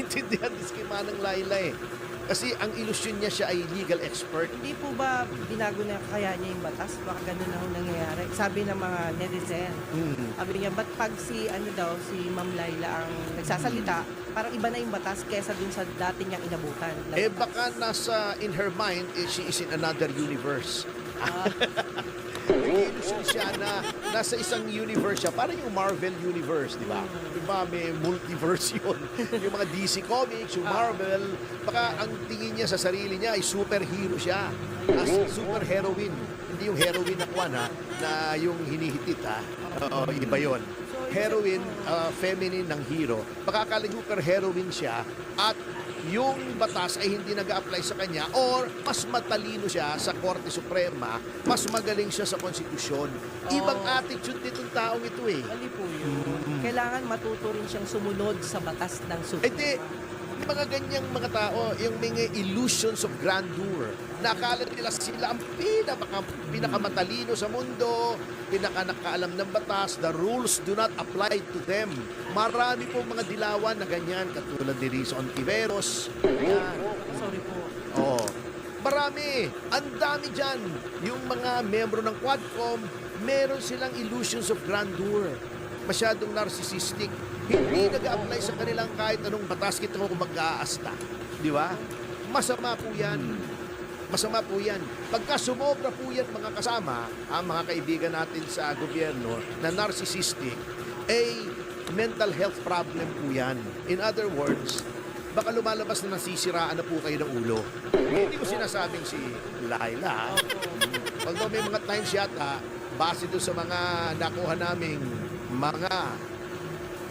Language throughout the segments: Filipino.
Intindihan din si Manang Laila eh. Kasi ang ilusyon niya siya ay legal expert. Hindi po ba binago na kaya niya yung batas? Baka ganun na ho nangyayari. Sabi ng mga netizen. Hmm. Sabi niya, ba't pag si, ano daw, si Ma'am Laila ang nagsasalita, parang iba na yung batas kesa dun sa dati niyang inabutan. na Eh baka nasa in her mind eh, she is in another universe. Ah, Ilusyon siya na nasa isang universe siya. Parang yung Marvel universe, di ba? Di ba may multiverse yun. yung mga DC Comics, yung Marvel, baka ang tingin niya sa sarili niya ay superhero siya. As super heroine. Hindi yung heroine na kwan ha, na yung hinihitit ha. Oo, iba yun. Heroine, uh, feminine ng hero. Baka akala super heroine siya at yung batas ay hindi nag apply sa kanya or mas matalino siya sa Korte Suprema, mas magaling siya sa konstitusyon. Ibang attitude nitong taong ito eh. mali po yun. Kailangan matuto rin siyang sumunod sa batas ng Suprema. yung mga ganyang mga tao, yung mga illusions of grandeur, nakala nila sila ang pinaka, pinakamatalino sa mundo, pinaka nakaalam ng batas, the rules do not apply to them. Marami pong mga dilawan na ganyan, katulad ni Rizon Tiveros. Yan. Sorry po. Oo. Marami. Ang dami dyan. Yung mga membro ng Quadcom, meron silang illusions of grandeur. Masyadong narcissistic. Hindi nag-apply sa kanilang kahit anong batas kita kung mag-aasta. Di ba? Masama po yan. Masama po yan. Pagka sumobra po yan mga kasama, ang mga kaibigan natin sa gobyerno na narcissistic, ay mental health problem po yan. In other words, baka lumalabas na nasisiraan na po kayo ng ulo. Hindi ko sinasabing si Laila. daw may mga times yata, base doon sa mga nakuha naming mga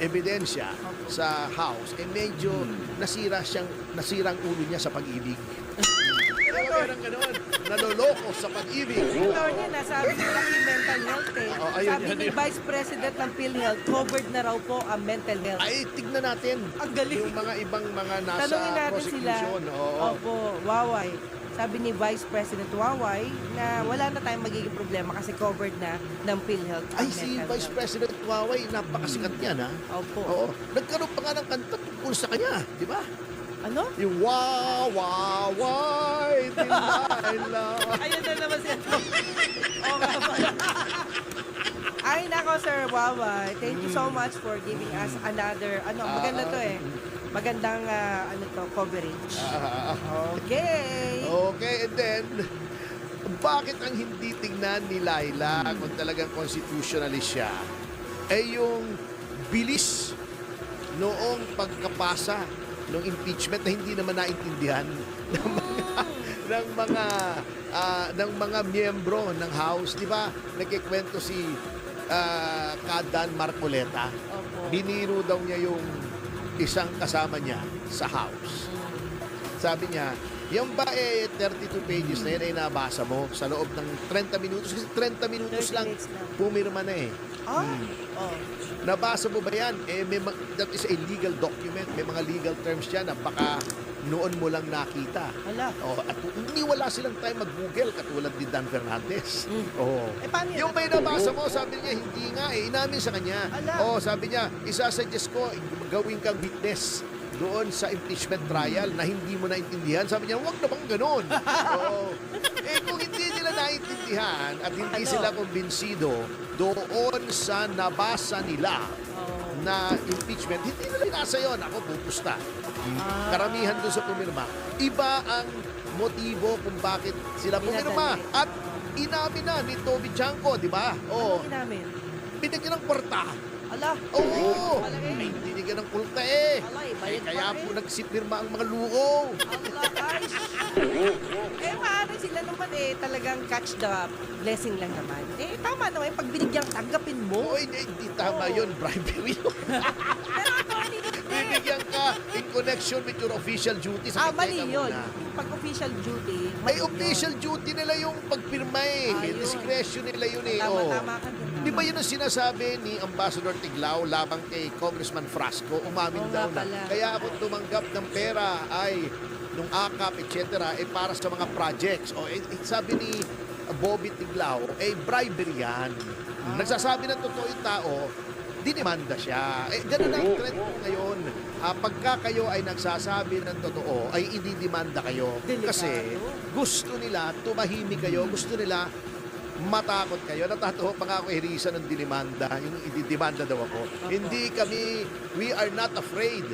ebidensya sa house, eh medyo nasira siyang, nasirang ulo niya sa pag-ibig. Ganun, naloloko sa pag-ibig. Attorney, nasabi ko lang yung mental health eh. Oh, ayun, Sabi ni. Vice President ng PhilHealth, covered na raw po ang mental health. Ay, tignan natin. Ang galing. Yung mga ibang mga nasa Tanungin natin sila. prosecution. Oo. Opo, Waway. Sabi ni Vice President Waway na wala na tayong magiging problema kasi covered na ng PhilHealth Ay, si Vice health. President Huawei, napakasikat yan, ha? Opo. Oo. Nagkaroon pa nga ng kanta tungkol sa kanya, di ba? Ano? Yung wow, Delilah. Ayun na naman siya. Oo nga pala. Ay, nako, Sir Waway. Thank you so much for giving us another, ano, maganda to eh. Magandang, ah, ano to, coverage. Ah, Okay. Bakit ang hindi tingnan ni Laila kung talagang constitutionalist siya? Eh yung bilis noong pagkapasa ng impeachment na hindi naman naintindihan ng mga ng mga ah, ng mga miyembro ng House, 'di ba? Nagkikwento si ah, Kadan Marcoleta. Opo. Biniro daw niya yung isang kasama niya sa house. Sabi niya, yung ba eh 32 pages na yan ay nabasa mo sa loob ng 30 minutos? Kasi 30 minutos 30 lang lang. pumirma na eh. Ah? Oh. Nabasa mo ba yan? Eh, may, ma- that is a legal document. May mga legal terms yan na baka noon mo lang nakita. Hala. Oh, at hindi wala silang time mag-google katulad ni Dan Fernandez. Mm. Oh. Eh, paano yan? Yung may nabasa mo, sabi niya, hindi nga eh. Inamin sa kanya. Ala. Oh, sabi niya, isasuggest ko, gawin kang witness doon sa impeachment trial na hindi mo naintindihan. Sabi niya, wag naman ganun. Oo. Eh kung hindi nila naintindihan at hindi Ano? sila kumbinsido doon sa nabasa nila Oh. na impeachment, hindi nila inasa yun. Ako, pupusta. Ah. Karamihan doon sa pumirma. Iba ang motibo kung bakit sila pumirma. Dinadali. At inamin na ni Toby Chanko, di ba? Oo. Ano namin? Binigyan ng kwarta. Ala. Oo. Ay, binigyan ng kulta eh. Ala, eh, Eh, bayad kaya pa po rin. nagsipirma ang mga lugaw. Ala, guys. eh, maaari sila naman eh, talagang catch the blessing lang naman. Eh, tama naman, pag binigyan, tanggapin mo. Oo, hindi, tama Oo. yun. Bribery yun. Pero attorney, hindi. Bibigyan ka in connection with your official duties. Ah, Sabi, mali teka yun. muna. Pag official duty, mali Ay, yun. official duty nila yung pagpirma eh. Ah, yun. Discretion nila yun eh. Tama, Oo. tama ka dun. Di ba yun ang sinasabi ni Ambassador Tiglao labang kay Congressman Frasco? Umamin Oo daw nga na. pala. Kaya ako tumanggap ng pera ay nung akap, etc. eh para sa mga projects. O eh, eh, sabi ni Bobby Tiglao, eh bribery yan. Ah. Nagsasabi ng totoo yung tao, dinimanda siya. Eh, ganun ang trend po ngayon. Ah, pagka kayo ay nagsasabi ng totoo, ay ididimanda kayo. Delikado. Kasi gusto nila tumahimik kayo, gusto nila matakot kayo. Natatawa pa nga ako irisa ng dinimanda, yung ididimanda daw ako. Hindi kami, we are not afraid.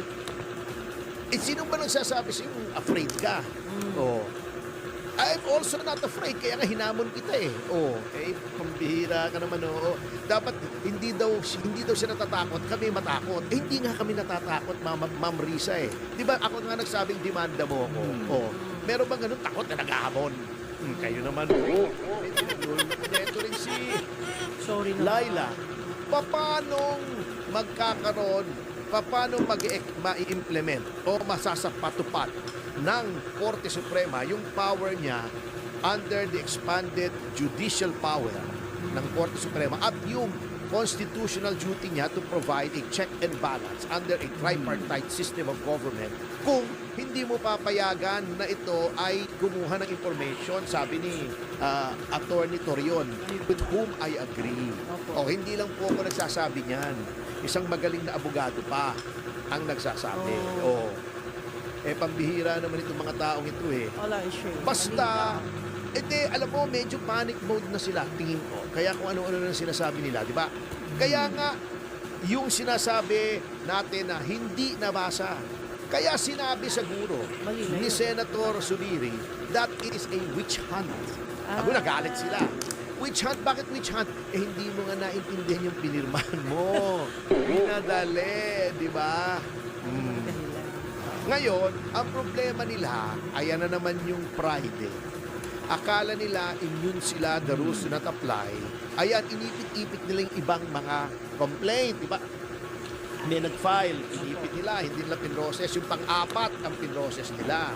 Eh, sino ba nagsasabi sa'yo, afraid ka? Oh. I'm also not afraid, kaya nga hinamon kita eh. Oh, eh, pambihira ka naman, oo. Dapat, hindi daw, hindi daw siya natatakot, kami matakot. Eh, hindi nga kami natatakot, Ma'am, Ma'am Risa eh. Di ba, ako nga nagsabing demanda mo ako. Oh, meron bang ganun takot na naghahamon? Hmm, kayo naman, oh. Eh, Ito rin si Sorry na. Laila, paanong magkakaroon, paano mag ma-implement o masasapatupad ng Korte Suprema yung power niya under the expanded judicial power ng Korte Suprema at yung constitutional duty niya to provide a check and balance under a tripartite system of government kung hindi mo papayagan na ito ay kumuha ng information, sabi ni ah, Attorney Torion, with whom I agree. Opo. O hindi lang po ako nagsasabi niyan. Isang magaling na abogado pa ang nagsasabi. Oh. O, eh pambihira naman itong mga taong ito eh. Wala, sure. Basta, ete, alam mo, medyo panic mode na sila, tingin ko. Kaya kung ano-ano na sinasabi nila, di ba? Kaya nga, yung sinasabi natin na hindi nabasa, kaya sinabi sa guro ni yun. Senator Subiri that it is a witch hunt. Ako Ah. nagalit sila. Witch hunt? Bakit witch hunt? Eh, hindi mo nga naintindihan yung pinirmahan mo. Pinadali, di ba? Dahilan. Ngayon, ang problema nila, ayan na naman yung pride eh. Akala nila immune sila, the rules do not apply. Ayan, inipit-ipit nila yung ibang mga complaint, di ba? May nag-file, inipit nila, hindi nila pinroses. Yung pang-apat ang pinroses nila.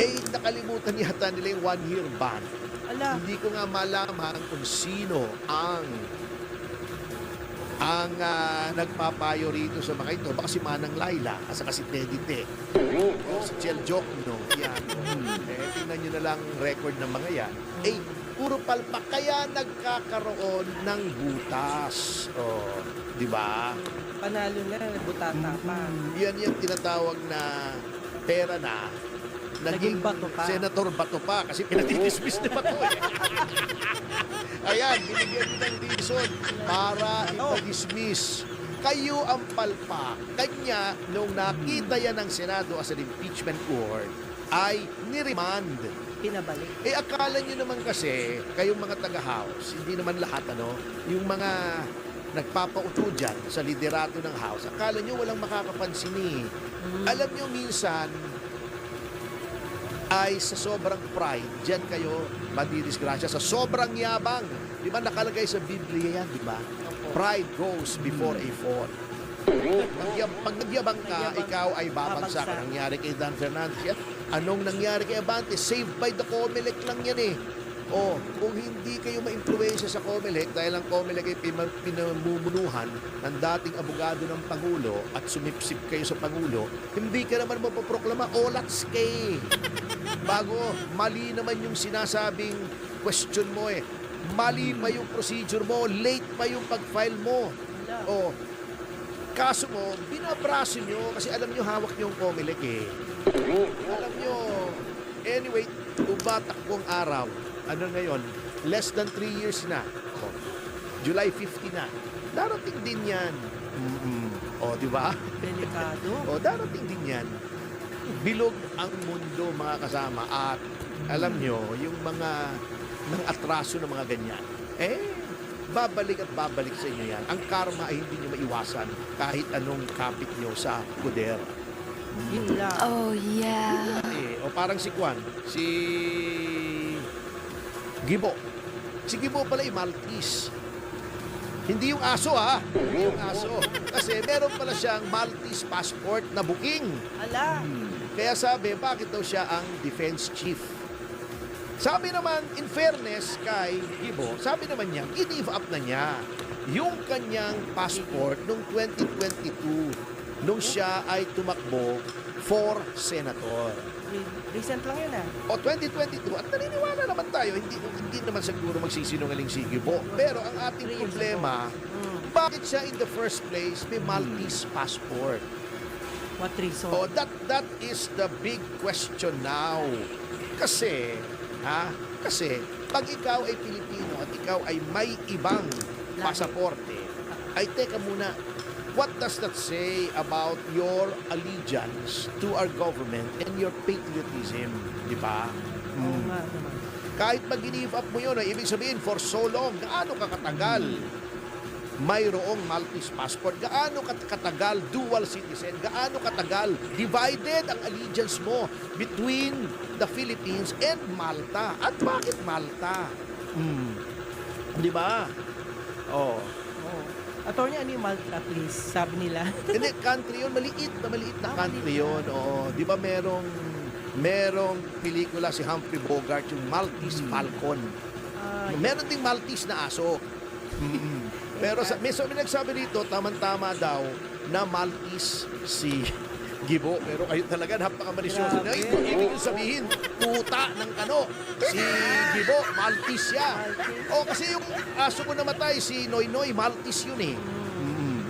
Eh, nakalimutan yata nila yung one-year ban. Ala, Hindi ko nga malaman kung sino ang ang ah, nagpapayo rito sa mga ito. Baka si Manang Laila, asa kasi Tedite. O si Chel Jokno. Yan. Eh, tingnan nyo na lang record ng mga yan. Eh, puro palpak. Kaya nagkakaroon ng butas. O, di ba? Panalo na, butata pa. Yan yung tinatawag na pera na Naging bato pa. Senator Bato pa kasi pinatidismiss ni Bato eh. Ayan, binigyan niyo ng reason para ipa-dismiss. Kayo ang palpa. Kanya, nung nakita yan ng Senado as an impeachment court, ay niremand. Pinabalik. Eh akala nyo naman kasi, kayong mga taga-house, hindi naman lahat ano, yung mga nagpapauto dyan sa liderato ng house, akala nyo walang makakapansin eh. Alam nyo minsan, ay sa sobrang pride, dyan kayo madidisgrasya. Sa sobrang yabang, di ba nakalagay sa Biblia yan, di ba? Pride goes before a fall. Pag, yab- pag nagyabang ka, Nagyabang, ikaw ay babagsak. babagsak. Nangyari kay Dan Fernandez yan. Anong nangyari kay Abante? Saved by the Comelec lang yan eh. O, kung hindi kayo ma-influensya sa Comelec, dahil ang Comelec ay pinamumunuhan ng dating abogado ng Pangulo at sumipsip kayo sa Pangulo, hindi ka naman mapoproklama, olats kay. Bago, mali naman yung sinasabing question mo eh. Mali pa yung procedure mo, late pa yung pag-file mo. O, kaso mo, binabraso nyo kasi alam nyo hawak nyo yung Comelec eh. Alam nyo, anyway, umatak kong araw, ano ngayon, less than 3 years na. O, July 50 na. Darating din yan. Mm-mm. O, di ba? Delikado. O, darating din yan. Bilog ang mundo, mga kasama. At alam nyo, yung mga ng atraso ng mga ganyan, eh, babalik at babalik sa inyo yan. Ang karma ay hindi nyo maiwasan kahit anong kapit nyo sa poder. Yun lang. Oh, yeah. Eh, o parang si Kwan, si Gibo. Si Gibo pala ay Maltese. Hindi yung aso ha. Hindi yung aso. Kasi meron pala siyang Maltese passport na booking. Ala, Kaya sabi, bakit daw siya ang defense chief? Sabi naman, in fairness kay Gibo, sabi naman niya, give up na niya yung kanyang passport noong 2022 nung siya ay tumakbo for senator. re- recent lang yun ah. O 2022, at naniniwala naman tayo, hindi, hindi naman siguro magsisinungaling si Gibo. Pero ang ating problema, Mm. bakit siya in the first place may Maltese passport? What reason? Oh, that that is the big question now. Kasi, ha? Kasi pag ikaw ay Pilipino at ikaw ay may ibang pasaporte, ay teka muna, what does that say about your allegiance to our government and your patriotism? Di ba? Oo nga naman. Kahit pag give up mo yun, ay ibig sabihin, for so long, gaano ka katagal mayroong Maltese passport? Gaano kat- katagal dual citizen? Gaano katagal divided ang allegiance mo between the Philippines and Malta? At bakit Malta? Hmm. Di ba? Oh. Attorney, ano yung Malta, please? Sabi nila. Hindi, country yun. Maliit na maliit na Ah, country yun. Oo. Di ba merong merong pelikula si Humphrey Bogart, yung Maltese Falcon. Ah, Meron ding Maltese na aso. Pero sa, may, so, may nagsabi dito, tamang-tama daw na Maltese si Gibo. Pero kayo talaga, napakamarisyoso. Grabe. Na, ito, ibig yung sabihin, tuta ng kano. Si Gibo, Maltese siya. O, kasi yung aso ko namatay, si Noy Noy, Maltese yun eh.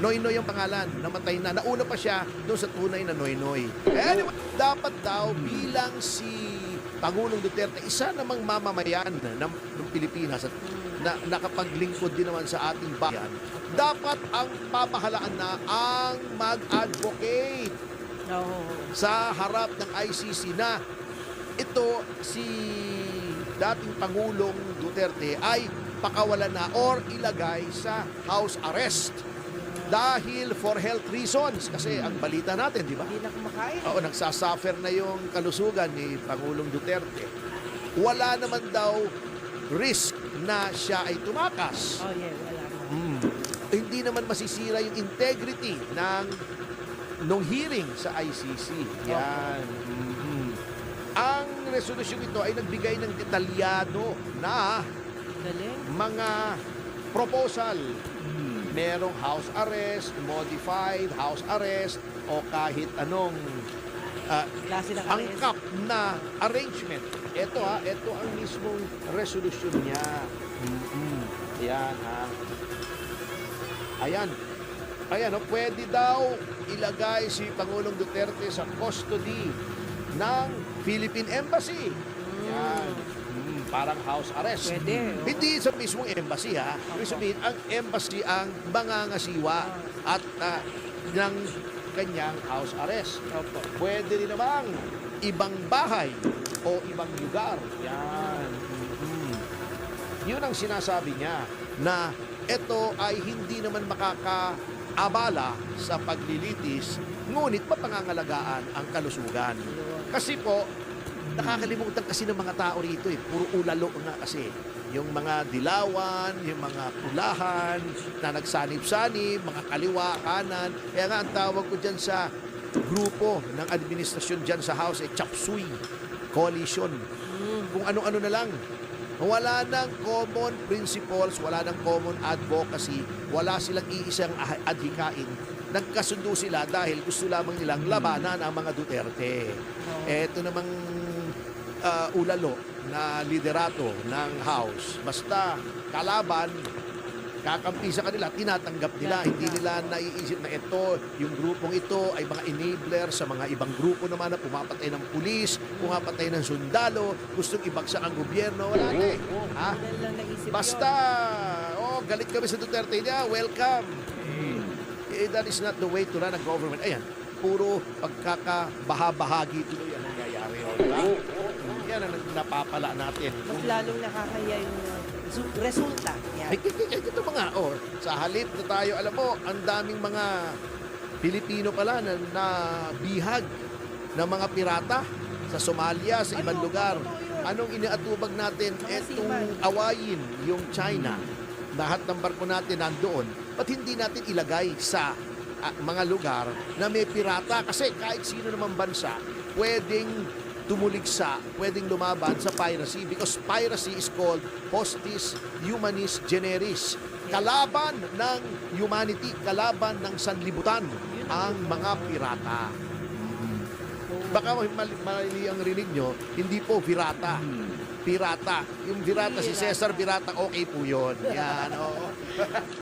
Noy Noy ang pangalan, namatay na. Nauna pa siya doon sa tunay na Noy Noy. Anyway, dapat daw bilang si Pangulong Duterte, isa namang mamamayan ng, ng Pilipinas at na nakapaglingkod din naman sa ating bayan, dapat ang pamahalaan na ang mag-advocate Oo. sa harap ng ICC na ito si dating Pangulong Duterte ay pakawalan na or ilagay sa house arrest dahil for health reasons kasi ang balita natin di ba Hindi na kumakain. Oo, nagsasuffer na yung kalusugan ni Pangulong Duterte. Wala naman daw risk na siya ay tumakas. Oh, yeah, wala. Mm. Hindi naman masisira yung integrity ng nung hearing sa ICC. Yan. Mhm. Ang resolusyon ito ay nagbigay ng detalyado na mga proposal. Merong house arrest, modified house arrest, o kahit anong ah, ng arrest. angkap na arrangement. Ito ha, ito ang mismong resolution niya. mm Yan ha. Ayan. Ayan, oh, pwede daw ilagay si Pangulong Duterte sa custody ng Philippine Embassy. Yan. Mm, parang house arrest. Pwede. oo. Hindi sa mismong embassy ha. Ibig sabihin, ang embassy ang mangangasiwa at ah, ng kanyang house arrest. Opo. Pwede rin namang ibang bahay o ibang lugar. Yan. Mhm. Yun ang sinasabi niya na ito ay hindi naman makakaabala sa paglilitis, ngunit mapangangalagaan ang kalusugan. Kasi po, nakakalimutan kasi ng mga tao rito eh. Puro ulalo na kasi. Yung mga dilawan, yung mga pulahan, na nagsanib-sanib, mga kaliwa, kanan. Kaya nga ang tawag ko dyan sa grupo ng administrasyon dyan sa house, eh, Chapsuy Coalition. Kung ano-ano na lang. Wala nang common principles, wala nang common advocacy, wala silang iisang ah- adhikain. Nagkasundo sila dahil gusto lamang nilang labanan ang mga Duterte. Eto namang ah, ulalo na liderato ng House. Basta kalaban, kakampi sa kanila, tinatanggap nila. Hindi nila naiisip na ito, yung grupong ito ay mga enabler sa mga ibang grupo naman na pumapatay ng pulis, pumapatay ng sundalo, gustong ibagsak ang gobyerno. Wala na eh. Ha? Basta, oh, galit kami sa Duterte niya, welcome. Eh, that is not the way to run a government. Ayan, puro pagkakabaha-bahagi tuloy ang nangyayari. Oh, diba? Yan ang napapala natin. Mas lalong nakakaya yung uh, su- resulta. Yan. Ay, ito mga, oh, sa halip na tayo, alam mo, ang daming mga Pilipino pala na, na bihag ng mga pirata sa Somalia, sa ibang lugar. Anong iniatubag natin? Etong awayin yung China. Lahat ng barko natin nandoon. Ba't hindi natin ilagay sa ah, mga lugar na may pirata? Kasi kahit sino naman bansa, pwedeng tumuligsa, pwedeng lumaban sa piracy because piracy is called hostis humanis generis. Kalaban ng humanity, kalaban ng sanlibutan ang mga pirata. Baka mali, mali ang rinig nyo, hindi po virata. Pirata. Yung virata, si Pirata. Cesar Virata, okay po yun. Yan, oo.